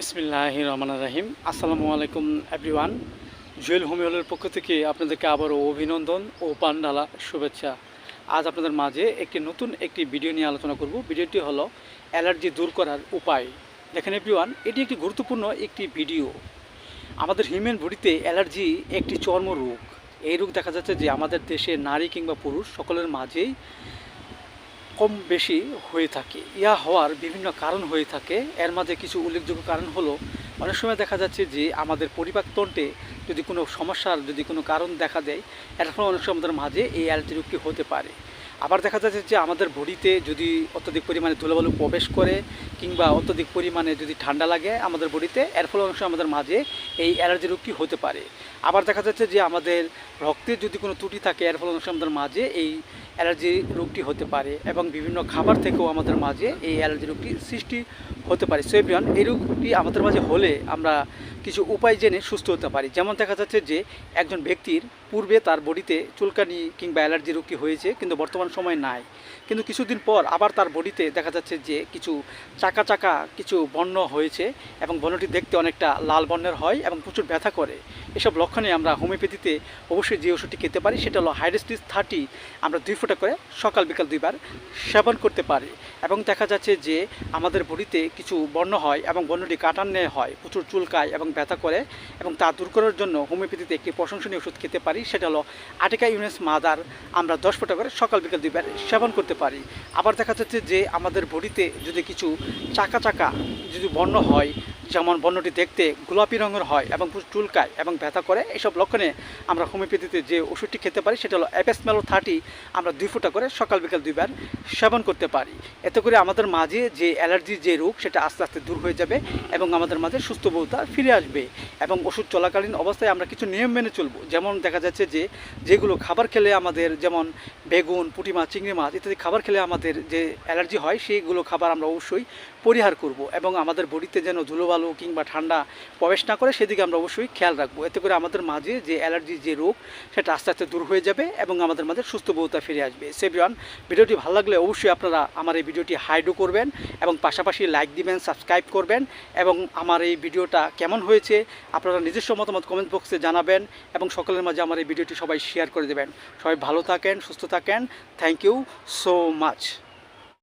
বিসমিল্লাহ রহমান রাহিম। আসসালামু আলাইকুম এভরিওয়ান জুয়েল হোমিওলের পক্ষ থেকে আপনাদেরকে আবারও অভিনন্দন ও পান্ডালা শুভেচ্ছা। আজ আপনাদের মাঝে একটি নতুন একটি ভিডিও নিয়ে আলোচনা করব। ভিডিওটি হলো অ্যালার্জি দূর করার উপায়। দেখেন এভরিওয়ান এটি একটি গুরুত্বপূর্ণ একটি ভিডিও। আমাদের হিউম্যান বডিতে অ্যালার্জি একটি চর্মরোগ। এই রোগ দেখা যাচ্ছে যে আমাদের দেশে নারী কিংবা পুরুষ সকলের মাঝেই কম বেশি হয়ে থাকে। ইয়া হওয়ার বিভিন্ন কারণ হয়ে থাকে। এর মাঝে কিছু উল্লেখযোগ্য কারণ হলো, অনেক সময় দেখা যাচ্ছে যে আমাদের পরিপাকতন্ত্রে যদি কোনো সমস্যার যদি কোনো কারণ দেখা দেয় এর ফলে অনেক সময় আমাদের মাঝে এই অ্যালার্জি রোগটি হতে পারে। আবার দেখা যাচ্ছে যে আমাদের বডিতে যদি অত্যধিক পরিমাণে ধুলোবালু প্রবেশ করে কিংবা অত্যধিক পরিমাণে যদি ঠান্ডা লাগে আমাদের বডিতে, এর ফলে অংশ আমাদের মাঝে এই অ্যালার্জি রোগটি হতে পারে। আবার দেখা যাচ্ছে যে আমাদের রক্তের যদি কোনো ত্রুটি থাকে, এর ফলে অংশ আমাদের মাঝে এই অ্যালার্জি রোগটি হতে পারে এবং বিভিন্ন খাবার থেকেও আমাদের মাঝে এই অ্যালার্জি রোগটি সৃষ্টি হতে পারে। সো এই রোগটি আমাদের মাঝে হলে আমরা কিছু উপায় জেনে সুস্থ হতে পারি। যেমন দেখা যাচ্ছে যে, একজন ব্যক্তির পূর্বে তার বডিতে চুলকানি কিংবা অ্যালার্জি রোগটি হয়েছে, কিন্তু বর্তমান সময় নাই। কিন্তু কিছুদিন পর আবার তার বডিতে দেখা যাচ্ছে যে, কিছু চাকা চাকা কিছু বন্য হয়েছে এবং বন্যটি দেখতে অনেকটা লাল বর্ণের হয় এবং প্রচুর ব্যথা করে। এসব লক্ষণে আমরা হোমিওপ্যাথিতে অবশ্যই যে ওষুধটি খেতে পারি, সেটা হলো হাইড্রেস্টিস থার্টি। আমরা দুই ফোঁটা করে সকাল বিকাল দুইবার সেবন করতে পারি। এবং দেখা যাচ্ছে যে, আমাদের বডিতে কিছু বর্ণ হয় এবং বর্ণটি কাটান্নে হয়, প্রচুর চুলকায় এবং ব্যথা করে এবং তা দূর করার জন্য হোমিওপ্যাথিতে একটি প্রশংসনীয় ওষুধ খেতে পারি, সেটা হলো আটিকা ইউনেস মাদার। আমরা দশ ফোঁটা করে সকাল বিকাল দুইবার সেবন করতে পারি। আবার দেখা যাচ্ছে যে আমাদের বডিতে যদি কিছু চাকা চাকা যদি বর্ণ হয়, যেমন বর্ণটি দেখতে গোলাপি রঙের হয় এবং চুলকায় এবং ব্যথা করে এইসব লক্ষণে আমরা হোমিওপ্যাথিতে যে ওষুধটি খেতে পারি, সেটা হলো অ্যাপেসমেলো থার্টি, আমরা দুই ফোঁটা করে সকাল বিকাল দুইবার সেবন করতে পারি। এতে করে আমাদের মাঝে যে অ্যালার্জির যে রোগ সেটা আস্তে আস্তে দূর হয়ে যাবে এবং আমাদের মাঝে সুস্থ বোধতা ফিরে আসবে এবং ওষুধ চলাকালীন অবস্থায় আমরা কিছু নিয়ম মেনে চলবো। যেমন দেখা যাচ্ছে যে, যেগুলো খাবার খেলে আমাদের যেমন বেগুন, পুঁটি মাছ, চিংড়ি মাছ ইত্যাদি খাবার খেলে আমাদের যে অ্যালার্জি হয়, সেইগুলো খাবার আমরা অবশ্যই পরিহার করব এবং আমাদের বডিতে যেন ধুলোবালু কিংবা ঠান্ডা প্রবেশ না করে, সেদিকে আমরা অবশ্যই খেয়াল রাখব। এতে করে আমাদের মাঝে যে অ্যালার্জি, যে রোগ, সেটা আস্তে আস্তে দূর হয়ে যাবে এবং আমাদের মাঝে সুস্থ বোধতা ফিরে আসবে। সেভিয়ান ভিডিওটি ভালো লাগলে অবশ্যই আপনারা আমার এই ভিডিওটি হাইডও করবেন এবং পাশাপাশি লাইক দিবেন সাবস্ক্রাইব করবেন এবং আমার এই ভিডিওটা কেমন হয়েছে আপনারা নিজস্ব মতামত কমেন্ট বক্সে জানাবেন এবং সকলের মাঝে আমার এই ভিডিওটি সবাই শেয়ার করে দেবেন। সবাই ভালো থাকেন, সুস্থ থাকেন। Thank you so much